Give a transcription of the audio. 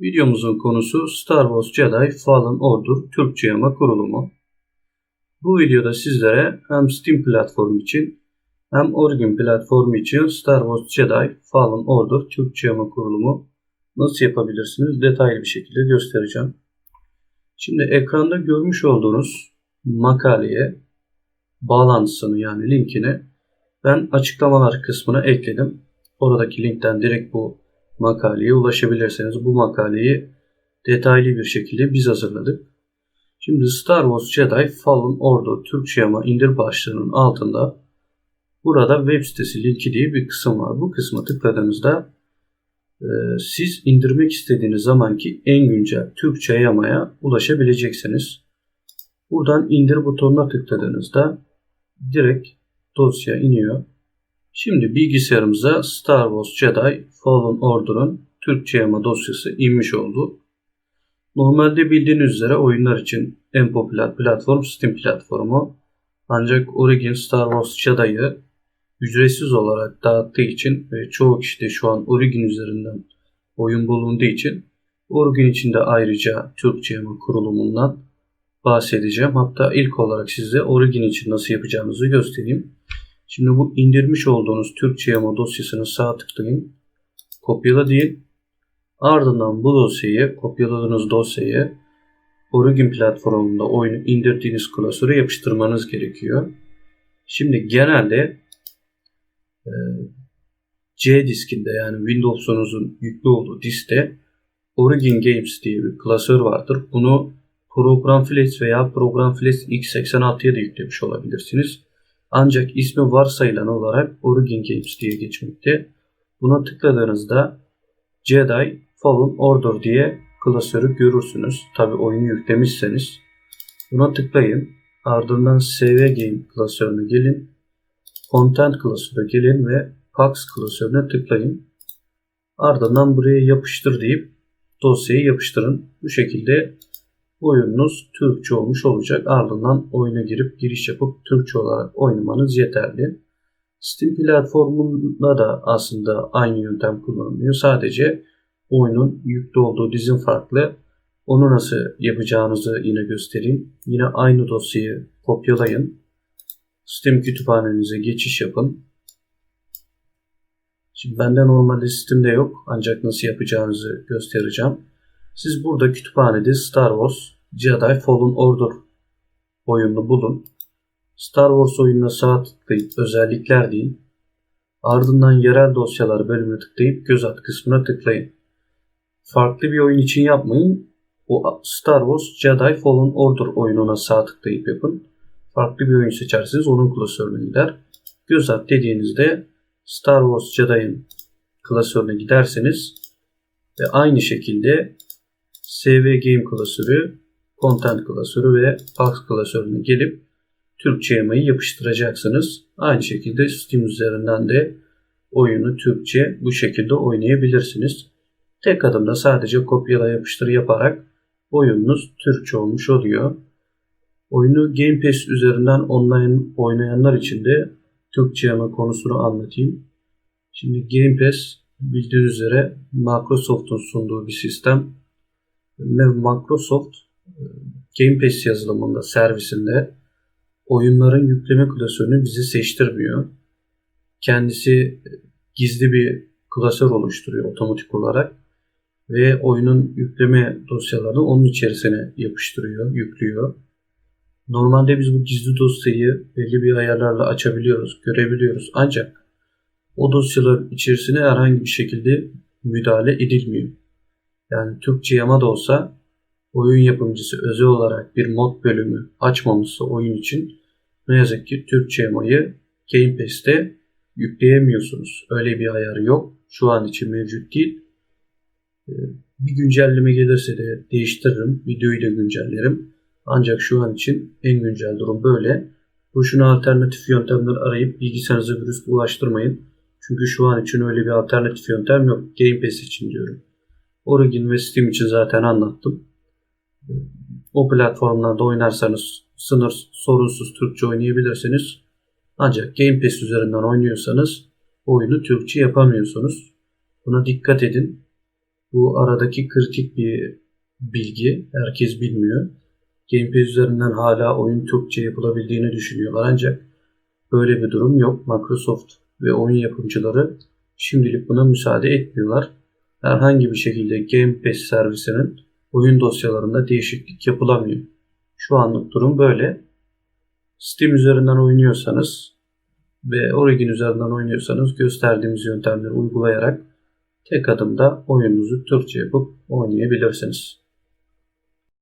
Videomuzun konusu Star Wars Jedi Fallen Order Türkçe yama kurulumu. Bu videoda sizlere hem Steam platformu için hem Origin platformu için Star Wars Jedi Fallen Order Türkçe yama kurulumu nasıl yapabilirsiniz detaylı bir şekilde göstereceğim. Şimdi ekranda görmüş olduğunuz makaleye bağlantısını yani linkini ben açıklamalar kısmına ekledim. Oradaki linkten direkt bu makaleye ulaşabilirsiniz. Bu makaleyi detaylı bir şekilde biz hazırladık. Şimdi Star Wars Jedi Fallen Order Türkçe ama indir başlığının altında burada web sitesi linki diye bir kısım var. Bu kısma tıkladığınızda e, siz indirmek istediğiniz zamanki en güncel Türkçe yamaya ulaşabileceksiniz. Buradan indir butonuna tıkladığınızda direkt dosya iniyor. Şimdi bilgisayarımıza Star Wars Jedi Fallen Order'ın Türkçe yama dosyası inmiş oldu. Normalde bildiğiniz üzere oyunlar için en popüler platform Steam platformu. Ancak Origin Star Wars Jedi'yi ücretsiz olarak dağıttığı için ve çoğu kişi de şu an Origin üzerinden oyun bulunduğu için Origin için de ayrıca Türkçe yama kurulumundan bahsedeceğim. Hatta ilk olarak size Origin için nasıl yapacağınızı göstereyim. Şimdi bu indirmiş olduğunuz Türkçe yama dosyasını sağ tıklayın. Kopyala değil. Ardından bu dosyayı, kopyaladığınız dosyayı Origin platformunda oyunu indirdiğiniz klasöre yapıştırmanız gerekiyor. Şimdi genelde e, C diskinde yani Windows'unuzun yüklü olduğu diskte Origin Games diye bir klasör vardır. Bunu Program Flash veya Program Flash x86'ya da yüklemiş olabilirsiniz. Ancak ismi varsayılan olarak Origin Games diye geçmekte. Buna tıkladığınızda Jedi Fallen Order diye klasörü görürsünüz. Tabi oyunu yüklemişseniz. Buna tıklayın. Ardından SV Game klasörüne gelin. Content klasörüne gelin ve Pax klasörüne tıklayın. Ardından buraya yapıştır deyip dosyayı yapıştırın. Bu şekilde oyununuz Türkçe olmuş olacak. Ardından oyuna girip giriş yapıp Türkçe olarak oynamanız yeterli. Steam platformunda da aslında aynı yöntem kullanılıyor. Sadece oyunun yüklü olduğu dizin farklı. Onu nasıl yapacağınızı yine göstereyim. Yine aynı dosyayı kopyalayın. Steam kütüphanenize geçiş yapın. Şimdi bende normalde Steam'de yok ancak nasıl yapacağınızı göstereceğim. Siz burada kütüphanede Star Wars Jedi Fallen Order oyununu bulun. Star Wars oyununa sağ tıklayıp özellikler deyin. Ardından yerel dosyalar bölümüne tıklayıp göz at kısmına tıklayın. Farklı bir oyun için yapmayın. O Star Wars Jedi Fallen Order oyununa sağ tıklayıp yapın. Farklı bir oyun seçerseniz onun klasörüne gider. Göz at dediğinizde Star Wars Jedi'ın klasörüne giderseniz ve aynı şekilde SV Game klasörü, Content klasörü ve Pax klasörüne gelip Türkçe yamayı yapıştıracaksınız. Aynı şekilde Steam üzerinden de oyunu Türkçe bu şekilde oynayabilirsiniz. Tek adımda sadece kopyala yapıştır yaparak oyununuz Türkçe olmuş oluyor. Oyunu Game Pass üzerinden online oynayanlar için de Türkçe yama konusunu anlatayım. Şimdi Game Pass bildiğiniz üzere Microsoft'un sunduğu bir sistem ve Microsoft e, Game Pass yazılımında servisinde oyunların yükleme klasörünü bize seçtirmiyor. Kendisi e, gizli bir klasör oluşturuyor otomatik olarak ve oyunun yükleme dosyalarını onun içerisine yapıştırıyor, yüklüyor. Normalde biz bu gizli dosyayı belli bir ayarlarla açabiliyoruz, görebiliyoruz. Ancak o dosyaların içerisine herhangi bir şekilde müdahale edilmiyor. Yani Türkçe yama da olsa oyun yapımcısı özel olarak bir mod bölümü açmamışsa oyun için ne yazık ki Türkçe yamayı Game Pass'te yükleyemiyorsunuz. Öyle bir ayarı yok. Şu an için mevcut değil. Ee, bir güncelleme gelirse de değiştiririm. Videoyu da güncellerim. Ancak şu an için en güncel durum böyle. Boşuna alternatif yöntemler arayıp bilgisayarınıza virüs ulaştırmayın. Çünkü şu an için öyle bir alternatif yöntem yok. Game Pass için diyorum. Origin ve Steam için zaten anlattım. O platformlarda oynarsanız sınır sorunsuz Türkçe oynayabilirsiniz. Ancak Game Pass üzerinden oynuyorsanız oyunu Türkçe yapamıyorsunuz. Buna dikkat edin. Bu aradaki kritik bir bilgi. Herkes bilmiyor. Game Pass üzerinden hala oyun Türkçe yapılabildiğini düşünüyorlar ancak böyle bir durum yok. Microsoft ve oyun yapımcıları şimdilik buna müsaade etmiyorlar. Herhangi bir şekilde Game Pass servisinin oyun dosyalarında değişiklik yapılamıyor. Şu anlık durum böyle. Steam üzerinden oynuyorsanız ve Origin üzerinden oynuyorsanız gösterdiğimiz yöntemleri uygulayarak tek adımda oyununuzu Türkçe yapıp oynayabilirsiniz.